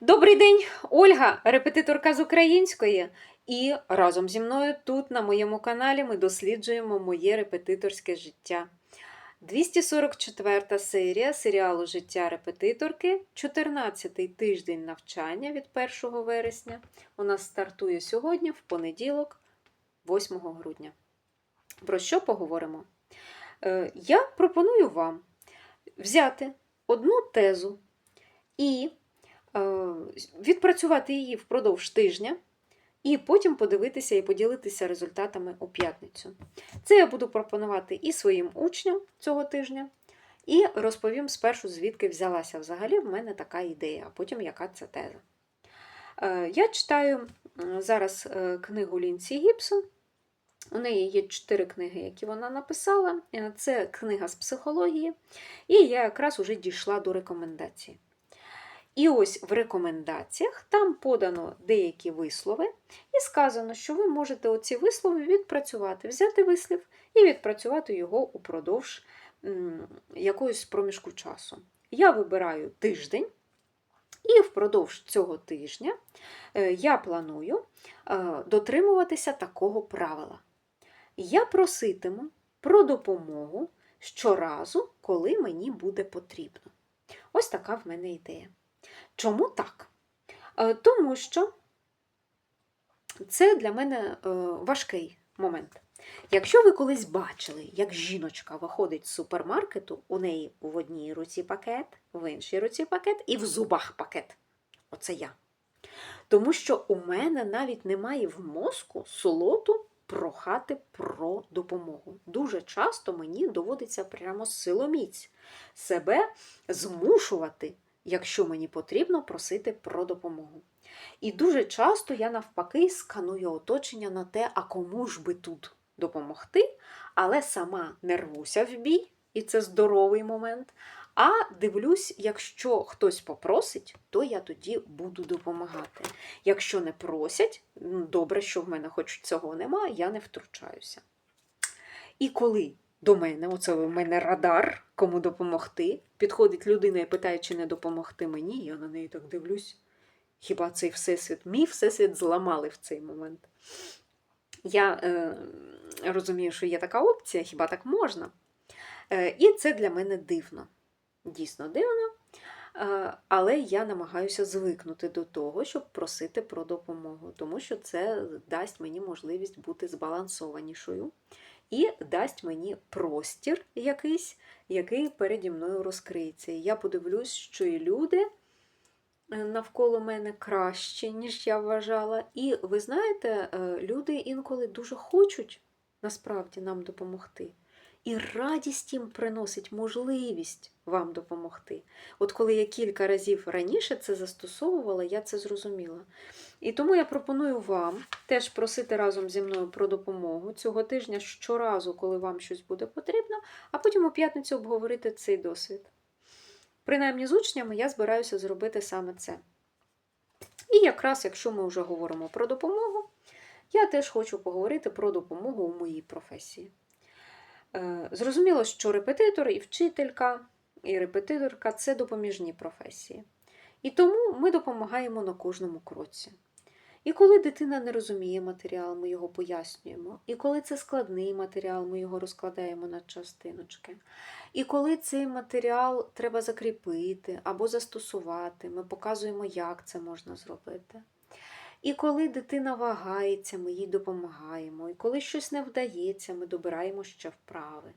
Добрий день, Ольга, репетиторка з української. І разом зі мною тут на моєму каналі ми досліджуємо моє репетиторське життя. 244 серія серіалу Життя репетиторки, 14-й тиждень навчання від 1 вересня. У нас стартує сьогодні, в понеділок, 8 грудня. Про що поговоримо? Е, Я пропоную вам взяти одну тезу і відпрацювати її впродовж тижня, і потім подивитися і поділитися результатами у п'ятницю. Це я буду пропонувати і своїм учням цього тижня, і розповім спершу, звідки взялася взагалі в мене така ідея, а потім яка це теза. Е, Я читаю зараз е, книгу Лінсі Гібсон. У неї є чотири книги, які вона написала. Е, Це книга з психології, і я якраз уже дійшла до рекомендацій. І ось в рекомендаціях там подано деякі вислови, і сказано, що ви можете оці вислови відпрацювати, взяти вислів і відпрацювати його упродовж якогось проміжку часу. Я вибираю тиждень, і впродовж цього тижня е, я планую е, дотримуватися такого правила. Я проситиму про допомогу щоразу, коли мені буде потрібно. Ось така в мене ідея. Чому так? Е, Тому що це для мене е, важкий момент. Якщо ви колись бачили, як жіночка виходить з супермаркету, у неї в одній руці пакет, в іншій руці пакет і в зубах пакет. Оце я. Тому що у мене навіть немає в мозку солоту прохати про допомогу. Дуже часто мені доводиться прямо силоміць себе змушувати, якщо мені потрібно, просити про допомогу. І дуже часто я навпаки сканую оточення на те, а кому ж би тут допомогти, але сама не рвуся в бій, і це здоровий момент. А дивлюсь, якщо хтось попросить, то я тоді буду допомагати. Якщо не просять, добре, що в мене хоч цього немає, я не втручаюся. І коли до мене, оце у мене радар, кому допомогти, підходить людина і питає, чи не допомогти мені, я на неї так дивлюсь. Хіба цей всесвіт, мій всесвіт зламали в цей момент. Я е, розумію, що є така опція, хіба так можна. Е, і це для мене дивно. Дійсно дивно. Е, Але я намагаюся звикнути до того, щоб просити про допомогу, тому що це дасть мені можливість бути збалансованішою і дасть мені простір якийсь, який переді мною розкриється. І я подивлюсь, що і люди е, навколо мене кращі, ніж я вважала. І ви знаєте, е, люди інколи дуже хочуть насправді нам допомогти. І радість їм приносить можливість вам допомогти. От коли я кілька разів раніше це застосовувала, я це зрозуміла. І тому я пропоную вам теж просити разом зі мною про допомогу цього тижня щоразу, коли вам щось буде потрібно, а потім у п'ятницю обговорити цей досвід. Принаймні з учнями я збираюся зробити саме це. І якраз, якщо ми вже говоримо про допомогу, я теж хочу поговорити про допомогу у моїй професії. Е, Зрозуміло, що репетитор і вчителька, і репетиторка це допоміжні професії. І тому ми допомагаємо на кожному кроці. І коли дитина не розуміє матеріал, ми його пояснюємо. І коли це складний матеріал, ми його розкладаємо на частиночки. І коли цей матеріал треба закріпити або застосувати, ми показуємо, як це можна зробити. І коли дитина вагається, ми їй допомагаємо. І коли щось не вдається, ми добираємо ще вправи.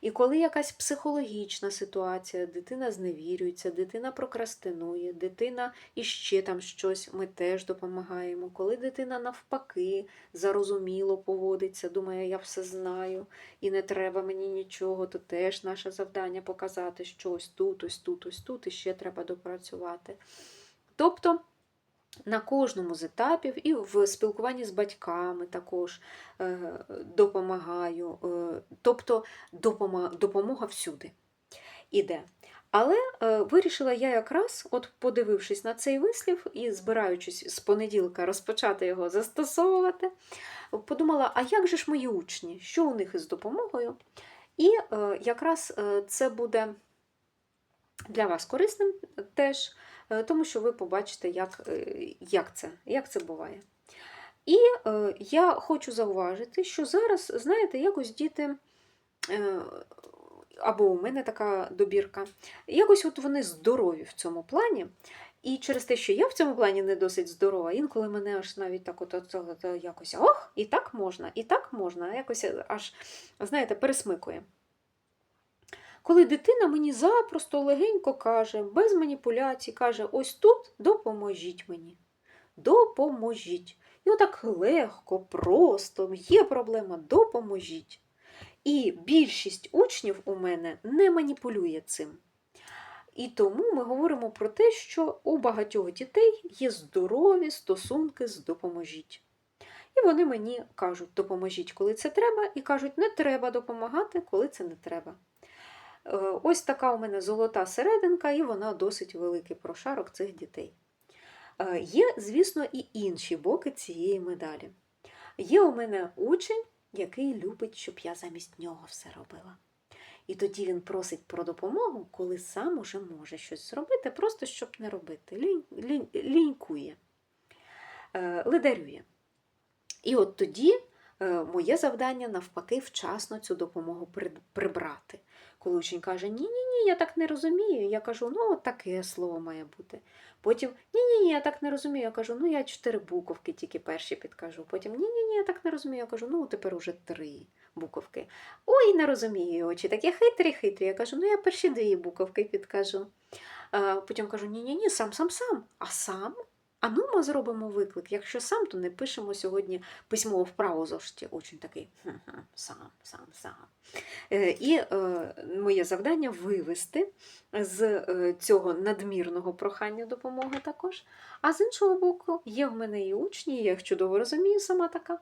І коли якась психологічна ситуація, дитина зневірюється, дитина прокрастинує, дитина іще там щось, ми теж допомагаємо. Коли дитина навпаки зарозуміло поводиться, думає, я все знаю і не треба мені нічого, то теж наше завдання показати, що ось тут, ось тут, ось тут, і ще треба допрацювати. Тобто. На кожному з етапів і в спілкуванні з батьками також е, допомагаю. Е, тобто допомога, всюди іде. Але е, вирішила я якраз, от подивившись на цей вислів і збираючись з понеділка розпочати його застосовувати, подумала, а як же ж мої учні, що у них із допомогою? І якраз це буде для вас корисним теж тому що ви побачите, як, е, як, це, як це буває. І е, я хочу зауважити, що зараз, знаєте, якось діти. Е, або у мене така добірка. Якось от вони здорові в цьому плані. І через те, що я в цьому плані не досить здорова, інколи мене аж навіть так от, от, от якось ох, і так можна, і так можна, якось аж, знаєте, пересмикує. Коли дитина мені запросто легенько каже, без маніпуляцій, каже: ось тут допоможіть мені. Допоможіть. І отак легко, просто, є проблема, допоможіть. І більшість учнів у мене не маніпулює цим. І тому ми говоримо про те, що у багатьох дітей є здорові стосунки з допоможіть. І вони мені кажуть, допоможіть, коли це треба, і кажуть, не треба допомагати, коли це не треба. Ось така у мене золота серединка, і вона досить великий прошарок цих дітей. Е, Є, звісно, і інші боки цієї медалі. Є у мене учень, який любить, щоб я замість нього все робила. І тоді він просить про допомогу, коли сам уже може щось зробити, просто щоб не робити. Лінь, лінь, лінькує, е, ледарює. І от тоді моє завдання навпаки вчасно цю допомогу прибрати. Коли учень каже, ні-ні, ні, я так не розумію, я кажу, ну от таке слово має бути. Потім ні-ні, ні, я так не розумію. Я кажу, ну я чотири буковки тільки перші підкажу. Потім ні-ні, ні, я так не розумію. Я кажу, ну тепер уже три буковки. Ой, не розумію очі, такі хитрі, хитрі. Я кажу, ну я перші дві буковки підкажу. Потім кажу, ні-ні, ні, сам, сам, сам. А сам? А ну ми зробимо виклик. Якщо сам, то не пишемо сьогодні письмово вправо зошиті. Очень такий сам, сам, сам. Е, І е, моє завдання вивести з е, цього надмірного прохання допомоги також. А з іншого боку, є в мене і учні, я їх чудово розумію, сама така.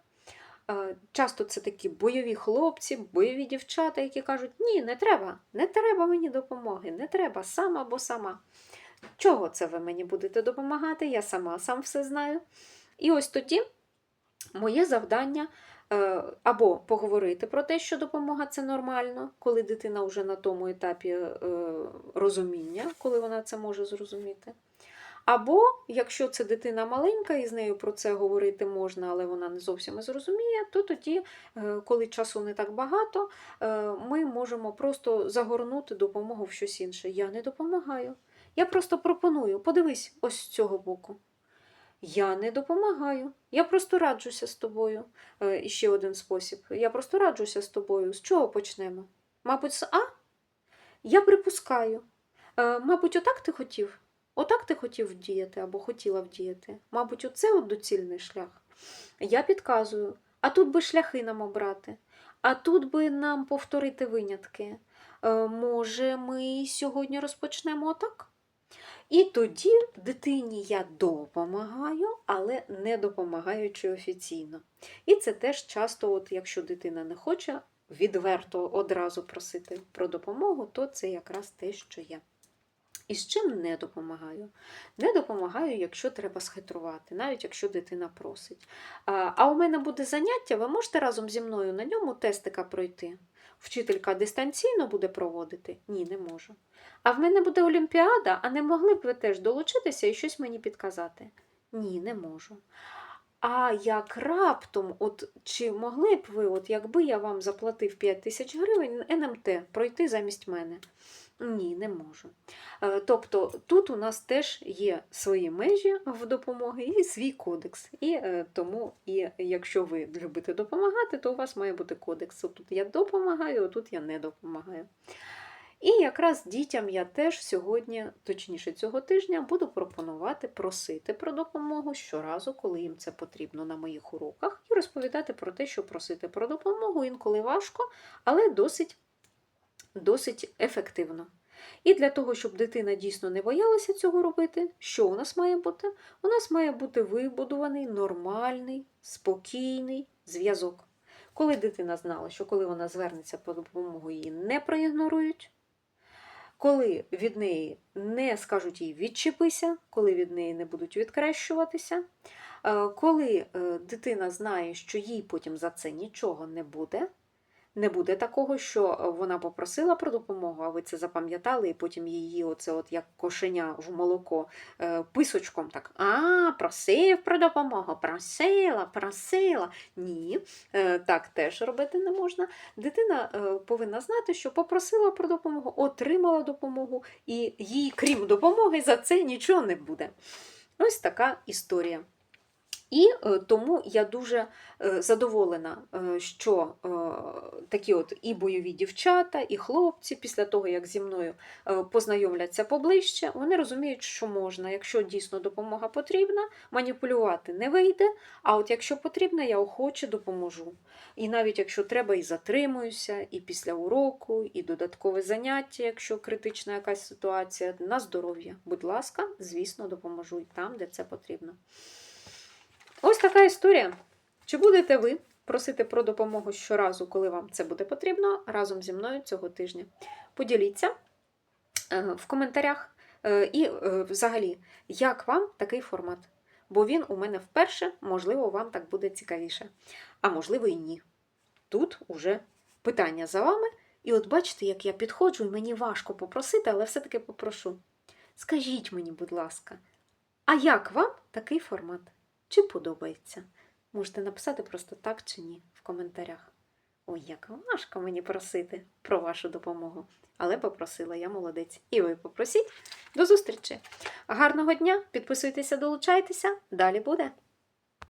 Часто це такі бойові хлопці, бойові дівчата, які кажуть, ні, не треба, не треба мені допомоги, не треба, сам або сама. Чого це ви мені будете допомагати? Я сама сам все знаю. І ось тоді моє завдання е, або поговорити про те, що допомога це нормально, коли дитина вже на тому етапі е, розуміння, коли вона це може зрозуміти. Або, якщо це дитина маленька і з нею про це говорити можна, але вона не зовсім зрозуміє, то тоді, е, коли часу не так багато, ми можемо просто загорнути допомогу в щось інше. Я не допомагаю. Я просто пропоную, подивись ось з цього боку. Я не допомагаю. Я просто раджуся з тобою. Е, І ще один спосіб. Я просто раджуся з тобою. З чого почнемо? Мабуть, з А? Я припускаю. Е, Мабуть, отак ти хотів? Отак ти хотів вдіяти або хотіла вдіяти. Мабуть, оце от доцільний шлях. Я підказую, а тут би шляхи нам обрати, а тут би нам повторити винятки. Е, Може, ми сьогодні розпочнемо отак? І тоді дитині я допомагаю, але не допомагаючи офіційно. І це теж часто, от якщо дитина не хоче відверто одразу просити про допомогу, то це якраз те, що я. І з чим не допомагаю? Не допомагаю, якщо треба схитрувати, навіть якщо дитина просить. А, у мене буде заняття, ви можете разом зі мною на ньому тестика пройти. Вчителька дистанційно буде проводити? Ні, не можу. А в мене буде олімпіада, а не могли б ви теж долучитися і щось мені підказати? Ні, не можу. А як раптом, от чи могли б ви, от якби я вам заплатив 5 тисяч гривень, НМТ пройти замість мене? Ні, не можу. Е, Тобто тут у нас теж є свої межі в допомоги і свій кодекс. І е, тому, і якщо ви любите допомагати, то у вас має бути кодекс. Тут я допомагаю, а тут я не допомагаю. І якраз дітям я теж сьогодні, точніше цього тижня, буду пропонувати просити про допомогу щоразу, коли їм це потрібно на моїх уроках, і розповідати про те, що просити про допомогу інколи важко, але досить, досить ефективно. І для того, щоб дитина дійсно не боялася цього робити, що у нас має бути? У нас має бути вибудований нормальний, спокійний зв'язок. Коли дитина знала, що коли вона звернеться по допомогу, її не проігнорують, коли від неї не скажуть їй відчепися, коли від неї не будуть відкрещуватися, е, коли е, дитина знає, що їй потім за це нічого не буде, Не буде такого, що е, вона попросила про допомогу, а ви це запам'ятали, і потім її, оце от як кошеня в молоко, е, писочком так. А, просив про допомогу, просила, просила. Ні, е, так теж робити не можна. Дитина повинна знати, що попросила про допомогу, отримала допомогу, і їй, крім допомоги, за це нічого не буде. Ось така історія. І е, тому я дуже е, задоволена, е, що такі от і бойові дівчата, і хлопці, після того, як зі мною познайомляться поближче, вони розуміють, що можна, якщо дійсно допомога потрібна, маніпулювати не вийде. А от якщо потрібно, я охоче допоможу. І навіть якщо треба, і затримуюся, і після уроку, і додаткове заняття, якщо критична якась ситуація, на здоров'я. Будь ласка, звісно, допоможу і там, де це потрібно. Ось така історія. Чи будете ви просити про допомогу щоразу, коли вам це буде потрібно, разом зі мною цього тижня? Поділіться е, в коментарях. Е, І е, взагалі, як вам такий формат? Бо він у мене вперше, можливо, вам так буде цікавіше. А можливо, і ні. Тут уже питання за вами. І от бачите, як я підходжу, і мені важко попросити, але все-таки попрошу. Скажіть мені, будь ласка, а як вам такий формат? Чи подобається? Можете написати просто так чи ні в коментарях. Ой, як важко мені просити про вашу допомогу. Але попросила, я молодець. І ви попросіть. До зустрічі! Гарного дня! Підписуйтеся, долучайтеся. Далі буде!